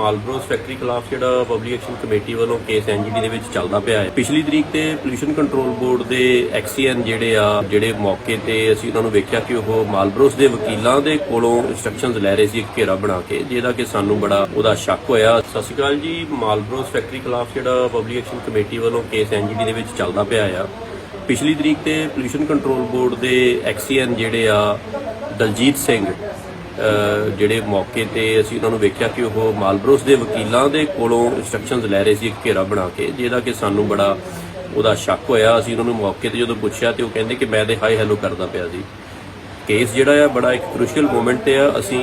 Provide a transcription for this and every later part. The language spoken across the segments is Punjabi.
ਮਾਲਬਰੋਸ ਫੈਕਟਰੀ ਖਿਲਾਫ ਜਿਹੜਾ ਪਬਲਿਕ ਐਕਸ਼ਨ ਕਮੇਟੀ ਵੱਲੋਂ ਕੇਸ ਐਨਜੀਟੀ ਦੇ ਵਿੱਚ ਚੱਲਦਾ ਪਿਆ ਹੈ। ਪਿਛਲੀ ਤਰੀਕ ਤੇ ਪੋਲੂਸ਼ਨ ਕੰਟਰੋਲ ਬੋਰਡ ਦੇ ਐਕਸੀਐਨ ਜਿਹੜੇ ਆ, ਜਿਹੜੇ ਮੌਕੇ ਤੇ ਅਸੀਂ ਉਹਨਾਂ ਨੂੰ ਵੇਖਿਆ ਕਿ ਉਹ ਮਾਲਬਰੋਸ ਦੇ ਵਕੀਲਾਂ ਦੇ ਕੋਲੋਂ ਇਨਸਟਰਕਸ਼ਨਸ ਲੈ ਰਹੇ ਸੀ ਘੇਰਾ ਬਣਾ ਕੇ, ਜਿਹਦਾ ਕਿ ਸਾਨੂੰ ਬੜਾ ਉਹਦਾ ਸ਼ੱਕ ਹੋਇਆ। ਸਤਿ ਸ਼੍ਰੀ ਅਕਾਲ ਜੀ, ਮਾਲਬਰੋਸ ਫੈਕਟਰੀ ਖਿਲਾਫ ਜਿਹੜਾ ਪਬਲਿਕ ਐਕਸ਼ਨ ਕਮੇਟੀ ਵੱਲੋਂ ਕੇਸ ਐਨਜੀਟੀ ਦੇ ਵਿੱਚ ਚੱਲਦਾ ਪਿਆ ਆ। ਪਿਛਲੀ ਤਰੀਕ ਤੇ ਪੋਲੂਸ਼ਨ ਕੰਟਰੋਲ ਬੋਰਡ ਦੇ ਐਕਸੀਐਨ ਜਿਹੜੇ ਆ, ਦਲਜੀਤ ਸਿੰਘ ਜਿਹੜੇ ਮੌਕੇ ਤੇ ਅਸੀਂ ਉਹਨਾਂ ਨੂੰ ਵੇਖਿਆ ਕਿ ਉਹ ਮਾਲਬਰੋਸ ਦੇ ਵਕੀਲਾਂ ਦੇ ਕੋਲੋਂ ਇਨਸਟਰਕਸ਼ਨਸ ਲੈ ਰਹੇ ਸੀ ਇੱਕ ਘੇਰਾ ਬਣਾ ਕੇ, ਜਿਹਦਾ ਕਿ ਸਾਨੂੰ ਬੜਾ ਉਹਦਾ ਸ਼ੱਕ ਹੋਇਆ। ਅਸੀਂ ਉਹਨਾਂ ਨੂੰ ਮੌਕੇ ਤੇ ਜਦੋਂ ਪੁੱਛਿਆ ਤੇ ਉਹ ਕਹਿੰਦੇ ਕਿ ਮੈਂ ਤੇ ਹਾਈ ਹੈਲੋ ਕਰਦਾ ਪਿਆ ਸੀ। ਕੇਸ ਜਿਹੜਾ ਆ, ਬੜਾ ਇੱਕ ਕ੍ਰੂਸ਼ੀਅਲ ਮੂਮੈਂਟ ਆ। ਅਸੀਂ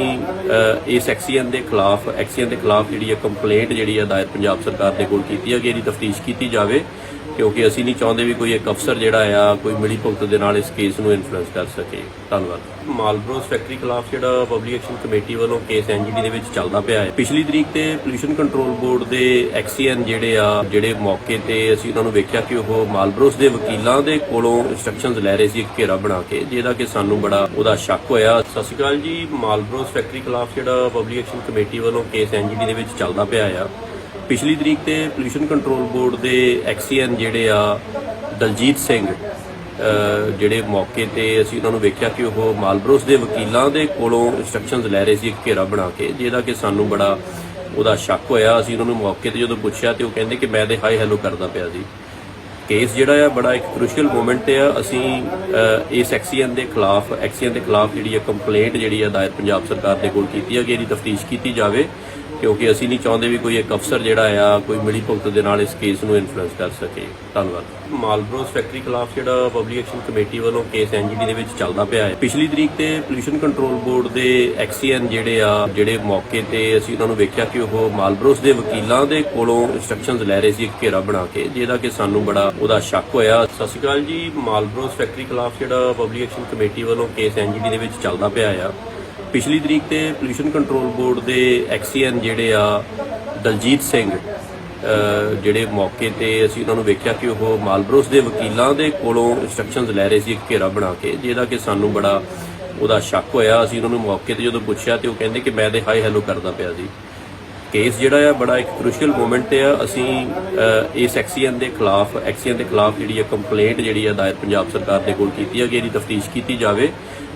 ਇਸ ਐਕਸੀਐਨ ਦੇ ਖਿਲਾਫ ਐਕਸੀਐਨ ਦੇ ਖਿਲਾਫ ਜਿਹੜੀ ਆ ਕੰਪਲੇਂਟ ਜਿਹੜੀ ਆ ਦਾਇਰ ਪੰਜਾਬ ਸਰਕਾਰ ਦੇ ਕੋਲ ਕੀਤੀ ਹੈ ਕਿ ਇਹਦੀ ਤਫਤੀਸ਼ ਕੀਤੀ ਜਾਵੇ, ਕਿਉਂਕਿ ਅਸੀਂ ਨਹੀਂ ਚਾਹੁੰਦੇ ਵੀ ਕੋਈ ਇੱਕ ਅਫਸਰ ਜਿਹੜਾ ਆ, ਕੋਈ ਮਿਲੀ ਭੁਗਤ ਦੇ ਨਾਲ ਇਸ ਕੇਸ ਨੂੰ ਇਨਫਲੂਐਂਸ ਕਰ ਸਕੇ। ਧੰਨਵਾਦ। ਮਾਲਬਰੋਸ ਫੈਕਟਰੀ ਖਿਲਾਫ ਜਿਹੜਾ ਪਬਲਿਕ ਐਕਸ਼ਨ ਕਮੇਟੀ ਵੱਲੋਂ ਕੇਸ ਐਨਜੀਟੀ ਦੇ ਵਿੱਚ ਚੱਲਦਾ ਪਿਆ ਹੈ। ਪਿਛਲੀ ਤਰੀਕ ਤੇ ਪੋਲੂਸ਼ਨ ਕੰਟਰੋਲ ਬੋਰਡ ਦੇ ਐਕਸੀਐਨ ਜਿਹੜੇ ਆ, ਜਿਹੜੇ ਮੌਕੇ ਤੇ ਅਸੀਂ ਉਹਨਾਂ ਨੂੰ ਵੇਖਿਆ ਕਿ ਉਹ ਮਾਲਬਰੋਸ ਦੇ ਵਕੀਲਾਂ ਦੇ ਕੋਲੋਂ ਇਨਸਟਰਕਸ਼ਨਸ ਲੈ ਰਹੇ ਸੀ ਇੱਕ ਘੇਰਾ ਬਣਾ ਕੇ, ਜਿਹਦਾ ਕਿ ਸਾਨੂੰ ਬੜਾ ਉਹਦਾ ਸ਼ੱਕ ਹੋਇਆ। ਸਤਿ ਸ਼੍ਰੀ ਅਕਾਲ ਜੀ, ਮਾਲਬਰੋਸ ਫੈਕਟਰੀ ਖਿਲਾਫ ਜਿਹੜਾ ਪਬਲਿਕ ਐਕਸ਼ਨ ਕਮੇਟੀ ਵੱਲੋਂ ਕੇਸ ਐਨਜੀਟੀ ਦੇ ਵਿੱਚ ਚੱਲਦਾ ਪਿਆ ਆ। ਪਿਛਲੀ ਤਰੀਕ ਤੇ ਪੋਲੂਸ਼ਨ ਕੰਟਰੋਲ ਬੋਰਡ ਦੇ ਐਕਸੀਐਨ ਜਿਹੜੇ ਆ, ਦਲਜੀਤ ਸਿੰਘ ਜਿਹੜੇ ਮੌਕੇ ਤੇ ਅਸੀਂ ਉਹਨਾਂ ਨੂੰ ਵੇਖਿਆ ਕਿ ਉਹ ਮਾਲਬਰੋਸ ਦੇ ਵਕੀਲਾਂ ਦੇ ਕੋਲੋਂ ਇਨਸਟਰਕਸ਼ਨਸ ਲੈ ਰਹੇ ਸੀ ਇੱਕ ਘੇਰਾ ਬਣਾ ਕੇ, ਜਿਹਦਾ ਕਿ ਸਾਨੂੰ ਬੜਾ ਉਹਦਾ ਸ਼ੱਕ ਹੋਇਆ। ਅਸੀਂ ਉਹਨਾਂ ਨੂੰ ਮੌਕੇ ਤੇ ਜਦੋਂ ਪੁੱਛਿਆ ਤੇ ਉਹ ਕਹਿੰਦੇ ਕਿ ਮੈਂ ਤੇ ਹਾਈ ਹੈਲੋ ਕਰਦਾ ਪਿਆ ਸੀ। ਕੇਸ ਜਿਹੜਾ ਆ, ਬੜਾ ਇੱਕ ਕ੍ਰੂਸ਼ੀਅਲ ਮੂਮੈਂਟ ਆ। ਅਸੀਂ ਇਸ ਐਕਸੀਐਨ ਦੇ ਖਿਲਾਫ ਐਕਸੀਐਨ ਦੇ ਖਿਲਾਫ ਜਿਹੜੀ ਆ ਕੰਪਲੇਂਟ ਜਿਹੜੀ ਆ ਦਾਇਰ ਪੰਜਾਬ ਸਰਕਾਰ ਦੇ ਕੋਲ ਕੀਤੀ ਹੈ ਕਿ ਇਹਦੀ ਤਫਤੀਸ਼ ਕੀਤੀ ਜਾਵੇ, ਕਿਉਂਕਿ ਅਸੀਂ ਨਹੀਂ ਚਾਹੁੰਦੇ ਵੀ ਕੋਈ ਇੱਕ ਅਫਸਰ ਜਿਹੜਾ ਆ, ਕੋਈ ਮਿਲੀ ਭੁਗਤ ਦੇ ਨਾਲ ਇਸ ਕੇਸ ਨੂੰ ਇਨਫਲੂਐਂਸ ਕਰ ਸਕੇ। ਧੰਨਵਾਦ। ਮਾਲਬਰੋਸ ਫੈਕਟਰੀ ਖਿਲਾਫ ਜਿਹੜਾ ਪਬਲਿਕ ਐਕਸ਼ਨ ਕਮੇਟੀ ਵੱਲੋਂ ਕੇਸ ਐਨਜੀਟੀ ਦੇ ਵਿੱਚ ਚੱਲਦਾ ਪਿਆ ਹੈ। ਪਿਛਲੀ ਤਰੀਕ ਤੇ ਪੋਲੂਸ਼ਨ ਕੰਟਰੋਲ ਬੋਰਡ ਦੇ ਐਕਸੀਐਨ ਜਿਹੜੇ ਆ, ਜਿਹੜੇ ਮੌਕੇ ਤੇ ਅਸੀਂ ਉਹਨਾਂ ਨੂੰ ਵੇਖਿਆ ਕਿ ਉਹ ਮਾਲਬਰੋਸ ਦੇ ਵਕੀਲਾਂ ਦੇ ਕੋਲੋਂ ਇਨਸਟਰਕਸ਼ਨਸ ਲੈ ਰਹੇ ਸੀ ਇੱਕ ਘੇਰਾ ਬਣਾ ਕੇ, ਜਿਹਦਾ ਕਿ ਸਾਨੂੰ ਬੜਾ ਉਹਦਾ ਸ਼ੱਕ ਹੋਇਆ। ਸਤਿ ਸ਼੍ਰੀ ਅਕਾਲ ਜੀ, ਮਾਲਬਰੋਸ ਫੈਕਟਰੀ ਖਿਲਾਫ ਜਿਹੜਾ ਪਬਲਿਕ ਐਕਸ਼ਨ ਕਮੇਟੀ ਵੱਲੋਂ ਕੇਸ ਐਨਜੀਟੀ ਦੇ ਵਿੱਚ ਚੱਲਦਾ ਪਿਆ ਆ। ਪਿਛਲੀ ਤਰੀਕ ਤੇ ਪੋਲੂਸ਼ਨ ਕੰਟਰੋਲ ਬੋਰਡ ਦੇ ਐਕਸੀਐਨ ਜਿਹੜੇ ਆ, ਦਲਜੀਤ ਸਿੰਘ ਜਿਹੜੇ ਮੌਕੇ ਤੇ ਅਸੀਂ ਉਹਨਾਂ ਨੂੰ ਵੇਖਿਆ ਕਿ ਉਹ ਮਾਲਬਰੋਸ ਦੇ ਵਕੀਲਾਂ ਦੇ ਕੋਲੋਂ ਇਨਸਟਰਕਸ਼ਨਸ ਲੈ ਰਹੇ ਸੀ ਇੱਕ ਘੇਰਾ ਬਣਾ ਕੇ, ਜਿਹਦਾ ਕਿ ਸਾਨੂੰ ਬੜਾ ਉਹਦਾ ਸ਼ੱਕ ਹੋਇਆ। ਅਸੀਂ ਉਹਨਾਂ ਨੂੰ ਮੌਕੇ ਤੇ ਜਦੋਂ ਪੁੱਛਿਆ ਤੇ ਉਹ ਕਹਿੰਦੇ ਕਿ ਮੈਂ ਤੇ ਹਾਈ ਹੈਲੋ ਕਰਦਾ ਪਿਆ ਸੀ। ਕੇਸ ਜਿਹੜਾ ਆ, ਬੜਾ ਇੱਕ ਕ੍ਰੂਸ਼ੀਅਲ ਮੂਮੈਂਟ ਆ। ਅਸੀਂ ਇਸ ਐਕਸੀਐਨ ਦੇ ਖਿਲਾਫ ਐਕਸੀਐਨ ਦੇ ਖਿਲਾਫ ਜਿਹੜੀ ਆ ਕੰਪਲੇਂਟ ਜਿਹੜੀ ਆ ਦਾਇਰ ਪੰਜਾਬ ਸਰਕਾਰ ਦੇ ਕੋਲ ਕੀਤੀ ਹੈ ਕਿ ਇਹਦੀ ਤਫਤੀਸ਼ ਕੀਤੀ ਜਾਵੇ,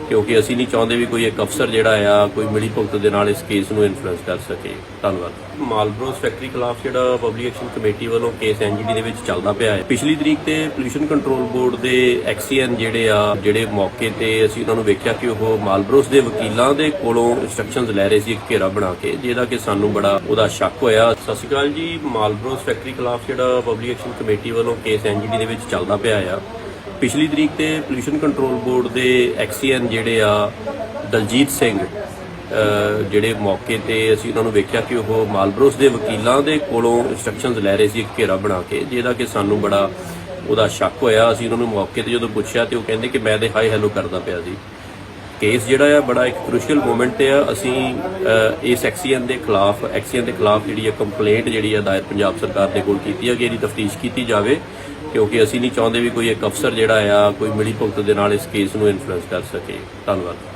ਕਿਉਂਕਿ ਅਸੀਂ ਨਹੀਂ ਚਾਹੁੰਦੇ ਵੀ ਕੋਈ ਇੱਕ ਅਫਸਰ ਜਿਹੜਾ ਆ, ਕੋਈ ਮਿਲੀ ਭੁਗਤ ਦੇ ਨਾਲ ਇਸ ਕੇਸ ਨੂੰ ਇਨਫਲੂਐਂਸ ਕਰ ਸਕੇ। ਧੰਨਵਾਦ। ਮਾਲਬਰੋਸ ਫੈਕਟਰੀ ਖਿਲਾਫ ਜਿਹੜਾ ਪਬਲਿਕ ਐਕਸ਼ਨ ਕਮੇਟੀ ਵੱਲੋਂ ਕੇਸ ਐਨਜੀਟੀ ਦੇ ਵਿੱਚ ਚੱਲਦਾ ਪਿਆ ਹੈ। ਪਿਛਲੀ ਤਰੀਕ ਤੇ ਪੋਲੂਸ਼ਨ ਕੰਟਰੋਲ ਬੋਰਡ ਦੇ ਐਕਸੀਐਨ ਜਿਹੜੇ ਆ, ਜਿਹੜੇ ਮੌਕੇ ਤੇ ਅਸੀਂ ਉਹਨਾਂ ਨੂੰ ਵੇਖਿਆ ਕਿ ਉਹ ਮਾਲਬਰੋਸ ਦੇ ਵਕੀਲਾਂ ਦੇ ਕੋਲੋਂ ਇਨਸਟਰਕਸ਼ਨਸ ਲੈ ਰਹੇ ਸੀ ਘੇਰਾ ਬਣਾ ਕੇ, ਜਿਹਦਾ ਕਿ ਸਾਨੂੰ ਬੜਾ ਉਹਦਾ ਸ਼ੱਕ ਹੋਇਆ। ਸਤਿ ਸ਼੍ਰੀ ਅਕਾਲ ਜੀ ਮਾਲਬਰੋਸ ਫੈਕਟਰੀ ਖਿਲਾਫ ਜਿਹੜਾ ਪਬਲਿਕ ਐਕਸ਼ਨ ਕਮੇਟੀ ਵੱਲੋਂ ਕੇਸ ਐਨਜੀਟੀ ਦੇ ਵਿੱਚ ਚੱਲਦਾ ਪਿਆ ਆ। ਪਿਛਲੀ ਤਰੀਕ ਤੇ ਪੋਲੂਸ਼ਨ ਕੰਟਰੋਲ ਬੋਰਡ ਦੇ ਐਕਸੀਐਨ ਜਿਹੜੇ ਆ, ਦਲਜੀਤ ਸਿੰਘ ਜਿਹੜੇ ਮੌਕੇ ਤੇ ਅਸੀਂ ਉਹਨਾਂ ਨੂੰ ਵੇਖਿਆ ਕਿ ਉਹ ਮਾਲਬਰੋਸ ਦੇ ਵਕੀਲਾਂ ਦੇ ਕੋਲੋਂ ਇਨਸਟਰਕਸ਼ਨਸ ਲੈ ਰਹੇ ਸੀ ਇੱਕ ਘੇਰਾ ਬਣਾ ਕੇ, ਜਿਹਦਾ ਕਿ ਸਾਨੂੰ ਬੜਾ ਉਹਦਾ ਸ਼ੱਕ ਹੋਇਆ। ਅਸੀਂ ਉਹਨਾਂ ਨੂੰ ਮੌਕੇ ਤੇ ਜਦੋਂ ਪੁੱਛਿਆ ਤੇ ਉਹ ਕਹਿੰਦੇ ਕਿ ਮੈਂ ਤੇ ਹਾਈ ਹੈਲੋ ਕਰਦਾ ਪਿਆ ਸੀ। ਕੇਸ ਜਿਹੜਾ ਆ, ਬੜਾ ਇੱਕ ਕ੍ਰੂਸ਼ੀਅਲ ਮੂਮੈਂਟ ਆ। ਅਸੀਂ ਇਸ ਐਕਸੀਐਨ ਦੇ ਖਿਲਾਫ ਐਕਸੀਐਨ ਦੇ ਖਿਲਾਫ ਜਿਹੜੀ ਆ ਕੰਪਲੇਂਟ ਜਿਹੜੀ ਆ ਦਾਇਰ ਪੰਜਾਬ ਸਰਕਾਰ ਦੇ ਕੋਲ ਕੀਤੀ ਹੈ ਕਿ ਇਹਦੀ ਤਫਤੀਸ਼ ਕੀਤੀ ਜਾਵੇ, ਕਿਉਂਕਿ ਅਸੀਂ ਨਹੀਂ ਚਾਹੁੰਦੇ ਵੀ ਕੋਈ ਇੱਕ ਅਫਸਰ ਜਿਹੜਾ ਆ, ਕੋਈ ਮਿਲੀ ਭੁਗਤ ਦੇ ਨਾਲ ਇਸ ਕੇਸ ਨੂੰ ਇਨਫਲੂਐਂਸ ਕਰ ਸਕੇ। ਧੰਨਵਾਦ।